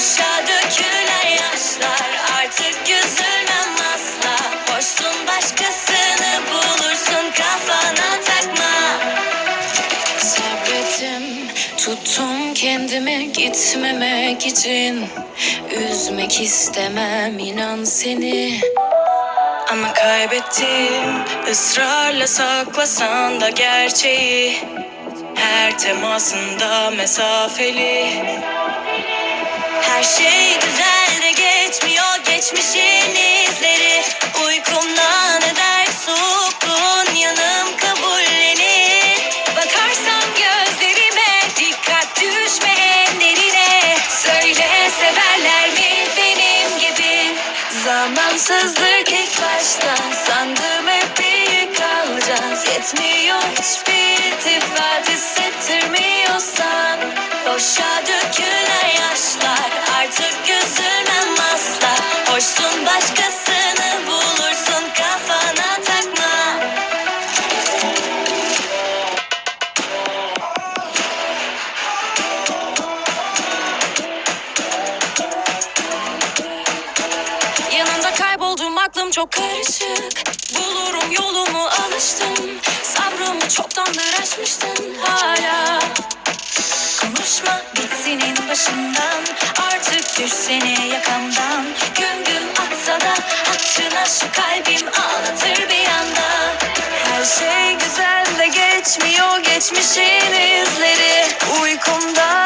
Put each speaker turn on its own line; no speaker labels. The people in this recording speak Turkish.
Boşa dökülen yaşlar artık üzülmem asla. Boşsun başkasını bulursun kafana takma. Sabrettim tuttum kendimi gitmemek için. Üzmek istemem inan seni.
Ama kaybettim ısrarla saklasan da gerçeği. Her temasında mesafeli.
Her şey güzel de geçmiyor geçmişin izleri. Uykumdan eder soğukluğun yanım kabullenir. Bakarsam gözlerime dikkat düşme en Söyle severler mi benim gibi? Zamansızlık ilk baştan sandım hep büyük kalacağız Yetmiyor hiçbir iltifat hissettirmiyorsan. Boşa dökülen yaşlar artık üzülmem asla Hoşsun başkasını bulursun kafana takma. Yanında kayboldum aklım çok karışık. Bulurum yolumu alıştım. Sabrımı çoktandır aşmıştın hala başından Artık düşsene yakamdan. Güm güm atsa da Hatırına şu kalbim ağlatır bir anda. Her şey güzel de geçmiyor Geçmişin izleri. Uykumda